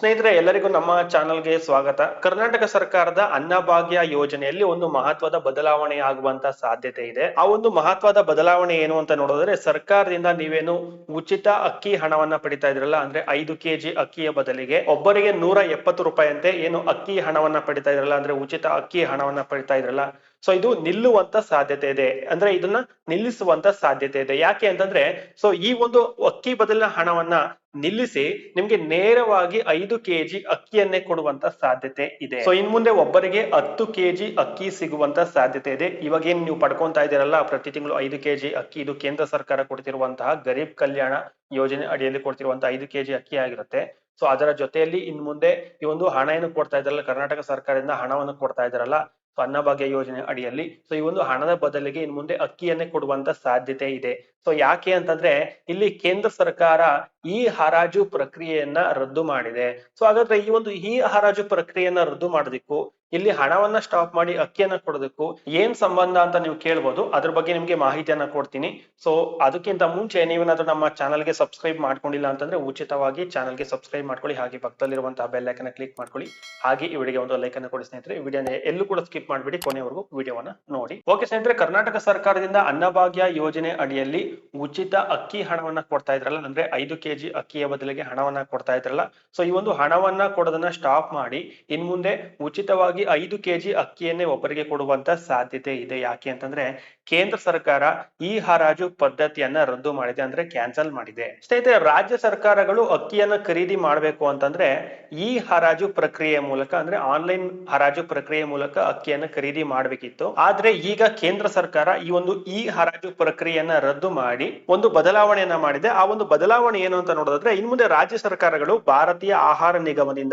ಸ್ನೇಹಿತರೆ, ಎಲ್ಲರಿಗೂ ನಮ್ಮ ಚಾನೆಲ್ಗೆ ಸ್ವಾಗತ. ಕರ್ನಾಟಕ ಸರ್ಕಾರದ ಅನ್ನಭಾಗ್ಯ ಯೋಜನೆಯಲ್ಲಿ ಒಂದು ಮಹತ್ವದ ಬದಲಾವಣೆ ಆಗುವಂತ ಸಾಧ್ಯತೆ ಇದೆ. ಆ ಒಂದು ಮಹತ್ವದ ಬದಲಾವಣೆ ಏನು ಅಂತ ನೋಡಿದ್ರೆ ಸರ್ಕಾರದಿಂದ ನೀವೇನು ಉಚಿತ ಅಕ್ಕಿ ಹಣವನ್ನ ಪಡಿತಾ ಇದ್ರಲ್ಲ ಅಂದ್ರೆ ಐದು ಕೆಜಿ ಅಕ್ಕಿಯ ಬದಲಿಗೆ ಒಬ್ಬರಿಗೆ ನೂರ ಎಪ್ಪತ್ತು ರೂಪಾಯಿ ಅಂತೆ ಏನು ಅಕ್ಕಿ ಹಣವನ್ನ ಪಡಿತಾ ಇದ್ರಲ್ಲ ಅಂದ್ರೆ ಉಚಿತ ಅಕ್ಕಿ ಹಣವನ್ನ ಪಡಿತಾ ಇದ್ರಲ್ಲ ಸೊ ಇದು ನಿಲ್ಲುವಂತ ಸಾಧ್ಯತೆ ಇದೆ. ಅಂದ್ರೆ ಇದನ್ನ ನಿಲ್ಲಿಸುವಂತ ಸಾಧ್ಯತೆ ಇದೆ. ಯಾಕೆ ಅಂತಂದ್ರೆ ಸೊ ಈ ಒಂದು ಅಕ್ಕಿ ಬದಲಿನ ಹಣವನ್ನ ನಿಲ್ಲಿಸಿ ನಿಮ್ಗೆ ನೇರವಾಗಿ ಐದು ಕೆಜಿ ಅಕ್ಕಿಯನ್ನೇ ಕೊಡುವಂತ ಸಾಧ್ಯತೆ ಇದೆ. ಸೊ ಇನ್ ಮುಂದೆ ಒಬ್ಬರಿಗೆ ಹತ್ತು ಕೆಜಿ ಅಕ್ಕಿ ಸಿಗುವಂತ ಸಾಧ್ಯತೆ ಇದೆ. ಇವಾಗ ಏನ್ ನೀವು ಪಡ್ಕೊಂತಾ ಇದೀರಲ್ಲ ಪ್ರತಿ ತಿಂಗಳು ಐದು ಕೆಜಿ ಅಕ್ಕಿ, ಇದು ಕೇಂದ್ರ ಸರ್ಕಾರ ಕೊಡ್ತಿರುವಂತಹ ಗರೀಬ್ ಕಲ್ಯಾಣ ಯೋಜನೆ ಅಡಿಯಲ್ಲಿ ಕೊಡ್ತಿರುವಂತಹ ಐದು ಕೆಜಿ ಅಕ್ಕಿ ಆಗಿರುತ್ತೆ. ಸೊ ಅದರ ಜೊತೆಯಲ್ಲಿ ಇನ್ ಮುಂದೆ ಈ ಒಂದು ಹಣ ಏನು ಕೊಡ್ತಾ ಇದ್ರಲ್ಲ ಕರ್ನಾಟಕ ಸರ್ಕಾರದಿಂದ ಹಣವನ್ನು ಕೊಡ್ತಾ ಇದಾರಲ್ಲ ಸೊ ಅನ್ನಭಾಗ್ಯ ಯೋಜನೆ ಅಡಿಯಲ್ಲಿ. ಸೊ ಈ ಒಂದು ಹಣದ ಬದಲಿಗೆ ಇನ್ ಮುಂದೆ ಅಕ್ಕಿಯನ್ನೇ ಕೊಡುವಂತ ಸಾಧ್ಯತೆ ಇದೆ. ಸೊ ಯಾಕೆ ಅಂತಂದ್ರೆ, ಇಲ್ಲಿ ಕೇಂದ್ರ ಸರ್ಕಾರ ಈ ಹರಾಜು ಪ್ರಕ್ರಿಯೆಯನ್ನ ರದ್ದು ಮಾಡಿದೆ. ಸೊ ಹಾಗಾದ್ರೆ ಈ ಒಂದು ಈ ಹರಾಜು ಪ್ರಕ್ರಿಯೆಯನ್ನ ರದ್ದು ಮಾಡೋದಕ್ಕೂ ಇಲ್ಲಿ ಹಣವನ್ನ ಸ್ಟಾಪ್ ಮಾಡಿ ಅಕ್ಕಿಯನ್ನ ಕೊಡೋದಕ್ಕೂ ಏನ್ ಸಂಬಂಧ ಅಂತ ನೀವು ಕೇಳ್ಬೋದು, ಅದ್ರ ಬಗ್ಗೆ ನಿಮ್ಗೆ ಮಾಹಿತಿಯನ್ನ ಕೊಡ್ತೀನಿ. ಸೊ ಅದಕ್ಕಿಂತ ಮುಂಚೆ ನೀವೇನಾದ್ರೂ ನಮ್ಮ ಚಾನಲ್ಗೆ ಸಬ್ಸ್ಕ್ರೈಬ್ ಮಾಡ್ಕೊಂಡಿಲ್ಲ ಅಂತಂದ್ರೆ ಉಚಿತವಾಗಿ ಚಾನಲ್ಗೆ ಸಬ್ಸ್ಕ್ರೈಬ್ ಮಾಡ್ಕೊಳ್ಳಿ, ಹಾಗೆ ಪಕ್ಕದಲ್ಲಿರುವಂತಹ ಬೆಲ್ ಐಕನ್ ಕ್ಲಿಕ್ ಮಾಡ್ಕೊಳ್ಳಿ. ಹಾಗೆ ಈ ವಿಡಿಯೋಗೆ ಒಂದು ಲೈಕ್ ಅನ್ನು ಕೊಡಿ ಸ್ನೇಹಿತರೆ. ವಿಡಿಯೋನ ಎಲ್ಲೂ ಕೂಡ ಸ್ಕಿಪ್ ಮಾಡ್ಬಿಡಿ, ಕೊನೆವರೆಗೂ ವಿಡಿಯೋವನ್ನ ನೋಡಿ. ಓಕೆ ಸ್ನೇಹಿತರೆ, ಕರ್ನಾಟಕ ಸರ್ಕಾರದಿಂದ ಅನ್ನಭಾಗ್ಯ ಯೋಜನೆ ಅಡಿಯಲ್ಲಿ ಉಚಿತ ಅಕ್ಕಿ ಹಣವನ್ನ ಕೊಡ್ತಾ ಇದ್ರಲ್ಲ, ಅಂದ್ರೆ ಐದು ಕೆಜಿ ಅಕ್ಕಿಯ ಬದಲಿಗೆ ಹಣವನ್ನ ಕೊಡ್ತಾ ಇದ್ರಲ್ಲ. ಸೊ ಈ ಒಂದು ಹಣವನ್ನ ಕೊಡೋದನ್ನ ಸ್ಟಾಪ್ ಮಾಡಿ ಇನ್ ಮುಂದೆ ಉಚಿತವಾಗಿ ಐದು ಕೆಜಿ ಅಕ್ಕಿಯನ್ನೇ ಒಬ್ಬರಿಗೆ ಕೊಡುವಂತ ಸಾಧ್ಯತೆ ಇದೆ. ಯಾಕೆ ಅಂತಂದ್ರೆ ಕೇಂದ್ರ ಸರ್ಕಾರ ಈ ಹರಾಜು ಪದ್ಧತಿಯನ್ನ ರದ್ದು ಮಾಡಿದೆ ಅಂದ್ರೆ ಕ್ಯಾನ್ಸಲ್ ಮಾಡಿದೆ. ಸ್ನೇಹಿತರೆ, ರಾಜ್ಯ ಸರ್ಕಾರಗಳು ಅಕ್ಕಿಯನ್ನ ಖರೀದಿ ಮಾಡಬೇಕು ಅಂತಂದ್ರೆ ಈ ಹರಾಜು ಪ್ರಕ್ರಿಯೆ ಮೂಲಕ ಅಂದ್ರೆ ಆನ್ಲೈನ್ ಹರಾಜು ಪ್ರಕ್ರಿಯೆ ಮೂಲಕ ಅಕ್ಕಿಯನ್ನ ಖರೀದಿ ಮಾಡಬೇಕಿತ್ತು. ಆದ್ರೆ ಈಗ ಕೇಂದ್ರ ಸರ್ಕಾರ ಈ ಒಂದು ಈ ಹರಾಜು ಪ್ರಕ್ರಿಯೆಯನ್ನ ರದ್ದು ಮಾಡಿ ಒಂದು ಬದಲಾವಣೆಯನ್ನ ಮಾಡಿದೆ. ಆ ಒಂದು ಬದಲಾವಣೆ ಏನು ಅಂತ ನೋಡೋದಾದ್ರೆ ಇನ್ ಮುಂದೆ ರಾಜ್ಯ ಸರ್ಕಾರಗಳು ಭಾರತೀಯ ಆಹಾರ ನಿಗಮದಿಂದ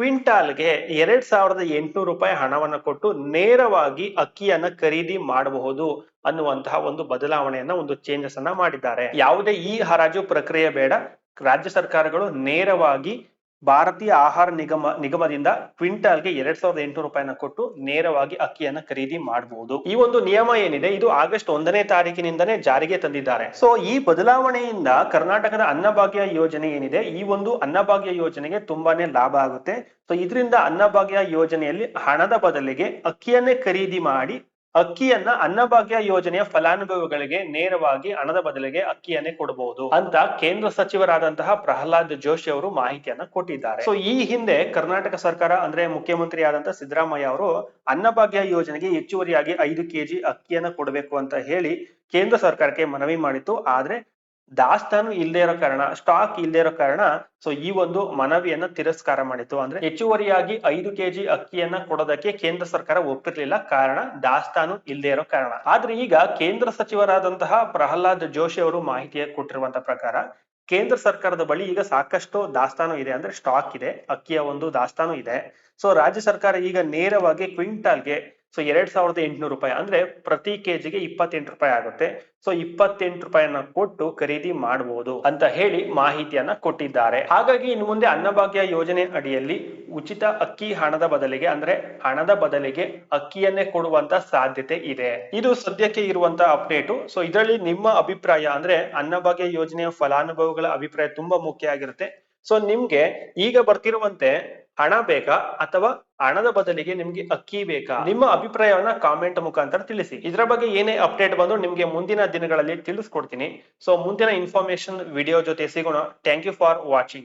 ಕ್ವಿಂಟಾಲ್ಗೆ ಎರಡ್ ಸಾವಿರದ ಎಂಟುನೂರು ರೂಪಾಯಿ ಹಣವನ್ನು ಕೊಟ್ಟು ನೇರವಾಗಿ ಅಕ್ಕಿಯನ್ನ ಖರೀದಿ ಮಾಡಬಹುದು ಅನ್ನುವಂತಹ ಒಂದು ಬದಲಾವಣೆಯನ್ನ ಒಂದು ಚೇಂಜಸ್ ಅನ್ನ ಮಾಡಿದ್ದಾರೆ. ಯಾವುದೇ ಈ ಹರಾಜು ಪ್ರಕ್ರಿಯೆ ಬೇಡ. ರಾಜ್ಯ ಸರ್ಕಾರಗಳು ನೇರವಾಗಿ ಭಾರತೀಯ ಆಹಾರ ನಿಗಮ, ನಿಗಮದಿಂದ ಕ್ವಿಂಟಾಲ್ಗೆ ಎರಡ್ ಸಾವಿರದ ಎಂಟುನೂರು ರೂಪಾಯಿನ ಕೊಟ್ಟು ನೇರವಾಗಿ ಅಕ್ಕಿಯನ್ನ ಖರೀದಿ ಮಾಡಬಹುದು ಈ ಒಂದು ನಿಯಮ ಏನಿದೆ, ಇದು ಆಗಸ್ಟ್ ಒಂದನೇ ತಾರೀಕಿನಿಂದನೇ ಜಾರಿಗೆ ತಂದಿದ್ದಾರೆ. ಸೊ ಈ ಬದಲಾವಣೆಯಿಂದ ಕರ್ನಾಟಕದ ಅನ್ನಭಾಗ್ಯ ಯೋಜನೆ ಏನಿದೆ, ಈ ಒಂದು ಅನ್ನಭಾಗ್ಯ ಯೋಜನೆಗೆ ತುಂಬಾನೇ ಲಾಭ ಆಗುತ್ತೆ. ಸೊ ಇದರಿಂದ ಅನ್ನಭಾಗ್ಯ ಯೋಜನೆಯಲ್ಲಿ ಹಣದ ಬದಲಿಗೆ ಅಕ್ಕಿಯನ್ನೇ ಖರೀದಿ ಮಾಡಿ ಅಕ್ಕಿಯನ್ನ ಅನ್ನಭಾಗ್ಯ ಯೋಜನೆಯ ಫಲಾನುಭವಿಗಳಿಗೆ ನೇರವಾಗಿ ಹಣದ ಬದಲಿಗೆ ಅಕ್ಕಿಯನ್ನೇ ಕೊಡಬಹುದು ಅಂತ ಕೇಂದ್ರ ಸಚಿವರಾದಂತಹ ಪ್ರಹ್ಲಾದ್ ಜೋಶಿ ಅವರು ಮಾಹಿತಿಯನ್ನ ಕೊಟ್ಟಿದ್ದಾರೆ. ಸೊ ಈ ಹಿಂದೆ ಕರ್ನಾಟಕ ಸರ್ಕಾರ ಅಂದ್ರೆ ಮುಖ್ಯಮಂತ್ರಿ ಆದಂತಹ ಸಿದ್ದರಾಮಯ್ಯ ಅವರು ಅನ್ನಭಾಗ್ಯ ಯೋಜನೆಗೆ ಹೆಚ್ಚುವರಿಯಾಗಿ ಐದು ಕೆಜಿ ಅಕ್ಕಿಯನ್ನ ಕೊಡಬೇಕು ಅಂತ ಹೇಳಿ ಕೇಂದ್ರ ಸರ್ಕಾರಕ್ಕೆ ಮನವಿ ಮಾಡಿತ್ತು. ಆದ್ರೆ ದಾಸ್ತಾನು ಇಲ್ಲದೆ ಇರೋ ಕಾರಣ ಸ್ಟಾಕ್ ಇಲ್ಲದೆ ಇರೋ ಕಾರಣ ಸೊ ಈ ಒಂದು ಮನವಿಯನ್ನ ತಿರಸ್ಕಾರ ಮಾಡಿತ್ತು. ಅಂದ್ರೆ ಹೆಚ್ಚುವರಿಯಾಗಿ ಐದು ಕೆಜಿ ಅಕ್ಕಿಯನ್ನ ಕೊಡೋದಕ್ಕೆ ಕೇಂದ್ರ ಸರ್ಕಾರ ಒಪ್ಪಿರ್ಲಿಲ್ಲ. ಕಾರಣ ದಾಸ್ತಾನು ಇಲ್ಲದೆ ಇರೋ ಕಾರಣ. ಆದ್ರೆ ಈಗ ಕೇಂದ್ರ ಸಚಿವರಾದಂತಹ ಪ್ರಹ್ಲಾದ್ ಜೋಶಿ ಅವರು ಮಾಹಿತಿ ಕೊಟ್ಟಿರುವಂತಹ ಪ್ರಕಾರ, ಕೇಂದ್ರ ಸರ್ಕಾರದ ಬಳಿ ಈಗ ಸಾಕಷ್ಟು ದಾಸ್ತಾನು ಇದೆ. ಅಂದ್ರೆ ಸ್ಟಾಕ್ ಇದೆ, ಅಕ್ಕಿಯ ಒಂದು ದಾಸ್ತಾನು ಇದೆ. ಸೊ ರಾಜ್ಯ ಸರ್ಕಾರ ಈಗ ನೇರವಾಗಿ ಕ್ವಿಂಟಾಲ್ಗೆ ಸೊ ಎರಡ್ ಸಾವಿರದ ಎಂಟುನೂರು ರೂಪಾಯಿ ಅಂದ್ರೆ ಪ್ರತಿ ಕೆಜಿಗೆ ಇಪ್ಪತ್ತೆಂಟು ರೂಪಾಯಿ ಆಗುತ್ತೆ. ಸೊ ಇಪ್ಪತ್ತೆಂಟು ರೂಪಾಯಿಯನ್ನ ಕೊಟ್ಟು ಖರೀದಿ ಮಾಡಬಹುದು ಅಂತ ಹೇಳಿ ಮಾಹಿತಿಯನ್ನ ಕೊಟ್ಟಿದ್ದಾರೆ. ಹಾಗಾಗಿ ಇನ್ನು ಮುಂದೆ ಅನ್ನಭಾಗ್ಯ ಯೋಜನೆ ಅಡಿಯಲ್ಲಿ ಉಚಿತ ಅಕ್ಕಿ ಹಣದ ಬದಲಿಗೆ ಅಂದ್ರೆ ಹಣದ ಬದಲಿಗೆ ಅಕ್ಕಿಯನ್ನೇ ಕೊಡುವಂತ ಸಾಧ್ಯತೆ ಇದೆ. ಇದು ಸದ್ಯಕ್ಕೆ ಇರುವಂತ ಅಪ್ಡೇಟು. ಸೊ ಇದರಲ್ಲಿ ನಿಮ್ಮ ಅಭಿಪ್ರಾಯ ಅಂದ್ರೆ ಅನ್ನಭಾಗ್ಯ ಯೋಜನೆಯ ಫಲಾನುಭವಿಗಳ ಅಭಿಪ್ರಾಯ ತುಂಬಾ ಮುಖ್ಯ ಆಗಿರುತ್ತೆ. ಸೊ ನಿಮ್ಗೆ ಈಗ ಬರ್ತಿರುವಂತೆ ಹಣ ಬೇಕಾ ಅಥವಾ ಹಣದ ಬದಲಿಗೆ ನಿಮ್ಗೆ ಅಕ್ಕಿ ಬೇಕಾ? ನಿಮ್ಮ ಅಭಿಪ್ರಾಯವನ್ನ ಕಾಮೆಂಟ್ ಮುಖಾಂತರ ತಿಳಿಸಿ. ಇದರ ಬಗ್ಗೆ ಏನೇ ಅಪ್ಡೇಟ್ ಬಂದು ನಿಮ್ಗೆ ಮುಂದಿನ ದಿನಗಳಲ್ಲಿ ತಿಳಿಸ್ಕೊಡ್ತೀನಿ. ಸೊ ಮುಂದಿನ ಇನ್ಫಾರ್ಮೇಶನ್ ವಿಡಿಯೋ ಜೊತೆ ಸಿಗೋಣ. Thank you for watching